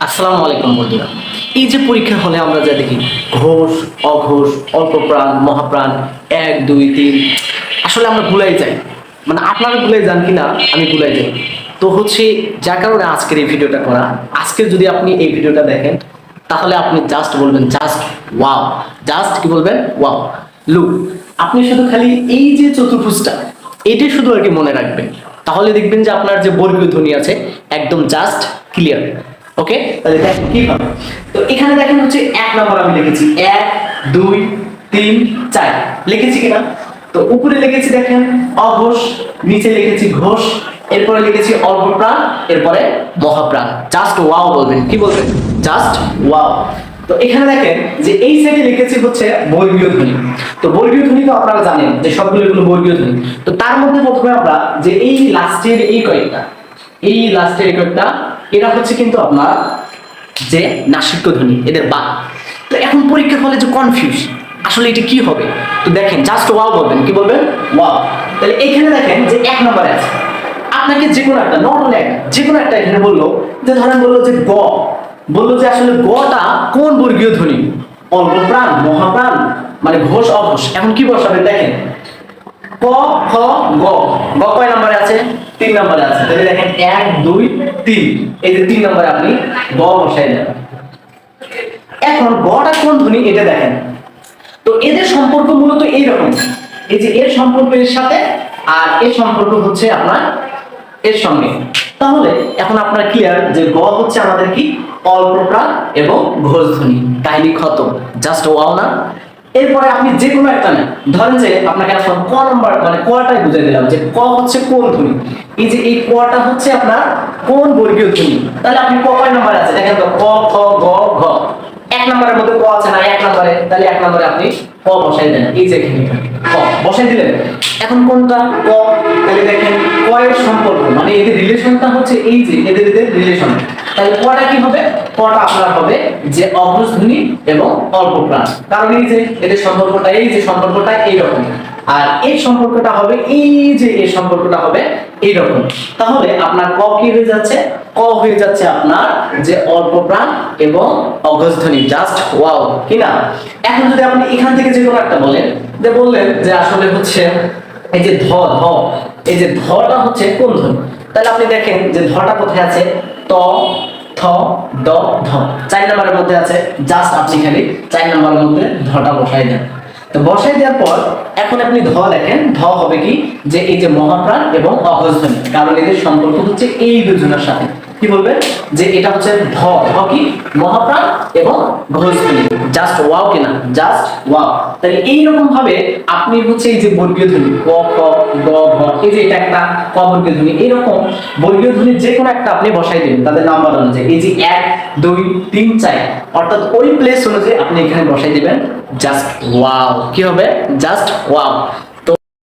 আসসালামু আলাইকুম বন্ধুরা। এই যে পরীক্ষা হলে আমরা যা দেখি, ঘোষ, অঘোষ অল্প প্রাণ মহাপ্রাণ, এক, দুই, তিন, আসলে আমরা ভুলাই যাই। মানে আপনারা ভুলে যান কিনা, আমি ভুলাই যাই। তো হচ্ছে, যার কারণে আজকের এই ভিডিওটা করা, আজকে যদি আপনি এই ভিডিওটা দেখেন, তাহলে আপনি জাস্ট বলবেন জাস্ট ওয়াও জাস্ট কি বলবেন? ওয়াও লুক আপনি শুধু খালি এই যে চতুর্ভুজটা, এটাই শুধু আর কি মনে রাখবেন। তাহলে দেখবেন যে আপনার যে বর্গীয় ধ্বনি আছে, একদম জাস্ট ক্লিয়ার ওকে? তাহলে দেখেন কি হবে তো এখানে দেখেন হচ্ছে এক নম্বর আমি লিখেছি। এক, দুই, তিন, চার। লিখেছি কিনা? তো উপরে লিখেছি দেখেন, অঘোষ, নিচে লিখেছি ঘোষ, এরপরে লিখেছি অল্প প্রাণ এরপরে মহাপ্রাণ। জাস্ট ওয়াও বলবেন। কি বলবেন? জাস্ট ওয়াও তো এখানে দেখেন যে এই সাইডে লিখেছি হচ্ছে বর্গীয় ধ্বনি। তো বর্গীয় ধ্বনি তো আপনারা জানেন যে সবগুলো এগুলো বর্গীয় ধ্বনি। তো তার মধ্যে প্রথমে আমরা যে এই লাস্টের এই কয়েকটা, এই লাস্টের এই কয়েকটা এরা হচ্ছে কিন্তু আপনার যে নাসিক্য ধ্বনি এদের বা তো এখন পরীক্ষার ফলে যে কনফিউজ আসলে এটা কি হবে? তো দেখেন জাস্ট ওয়াও বলবেন, কি বলবেন? ওয়াও তাহলে এখানে দেখেন যে এক নম্বরে আছে। আপনাকে যে কোনো একটা নর্মাল একটা যে কোনো একটা এখানে বলল, যে ধরেন বলল যে গ, বলল যে আসলে গটা কোন বর্গীয় ধ্বনি অল্প প্রাণ, মহাপ্রাণ মানে ঘোষ অঘোষ। এখন কি বসাবেন? দেখেন। খ, গ। গ কয় নম্বরে আছে? তিন নম্বরে আছে। তাহলে দেখেন, এক, দুই, তিন। এই যে তিন নম্বরে আপনি গ বসাই দেন এখন গটা কোন ধ্বনি, এটা দেখেন। তো এদের সম্পর্ক মূলত এইরকম। এই যে এর সম্পর্ক সাথে আর এর সম্পর্ক হচ্ছে আপনার এর সঙ্গে। তাহলে এখন আপনার ক্লিয়ার যে গ হচ্ছে আমাদের কি? অল্প প্রাণ এবং ঘোষ ধ্বনি কাহিনী খতম। জাস্ট ওয়াও না এরপরে আপনি যে কোনো একটা নেন। ধরেন যে আপনাকে এখন ক নম্বর মানে কটাই বুঝাই দিলাম যে ক হচ্ছে কোন ধ্বনি। এই যে এই কটা হচ্ছে আপনার কোন বর্গীয় ধ্বনি? তাহলে আপনি ক কয় নম্বরে আছে দেখেন তো, ক, খ, গ, ঘ। এক নম্বরের মধ্যে ক আছে না, এক নম্বরে, তাহলে এক নম্বরে আপনি ক বসাই দেন। এই যে এখানে ক, বসাই দিলেন। এখন কোনটা? ক। তাহলে দেখেন, ক এর সম্পর্ক মানে এদের রিলেশনটা হচ্ছে এই যে, এদের এদের রিলেশন তাহলে কটা কি হবে? কটা আপনার হবে? যে অঘোষ ধ্বনি এবং অল্প প্রাণ কারণ এই যে এদের সম্পর্কটা, এই যে সম্পর্কটা এইরকম। আর এই সম্পর্কটা হবে, এই যে এই সম্পর্কটা হবে এইরকম। তাহলে আপনার ক কি হয়ে যাচ্ছে? ক হয়ে যাচ্ছে আপনার যে অল্প প্রাণ এবং অগস্থনি জাস্ট ওয়াও, কি না? এখন যদি আপনি এখান থেকে যে কোনো একটা বলেন, যে বললেন যে আসলে হচ্ছে এই যে ধ ধ, এই যে ধটা হচ্ছে কোন ধ্বনি? তাহলে আপনি দেখেন যে ধটা কোথায় আছে? ত থ, দ, ধ। চার নম্বরের মধ্যে আছে জাস্ট আপনি খালি চার নম্বরের মধ্যে ধটা বসাই দেন। তো বসাই দেওয়ার পর এখন আপনি ধ লেখেন। ধ হবে কি? যে এই যে মহাপ্রাণ এবং অঘোষধ্বনি কারণ এদের সম্পর্ক হচ্ছে এই দুজনের সাথে। কি বলবে? যে এটা হচ্ছে ধ ধ কি? মহাপ্রাণ এবং ঘোষধ্বনি জাস্ট ওয়াও কিনা? জাস্ট ওয়াও তাহলে এইরকম ভাবে আপনি হচ্ছে এই যে বর্গীয় ধ্বনি, ক খ গ, ঘ, এই যে এটা একটা ক বর্গীয় ধ্বনি এরকম বর্গীয় ধ্বনি যে কোনো একটা আপনি বসাই দিবেন। তাদের নাম্বার অনুযায়ী। এই যে এক, দুই, তিন, চার, অর্থাৎ ওই প্লেস অনুযায়ী আপনি এখানে বসাই দিবেন। জাস্ট ওয়াও কি হবে? Just wow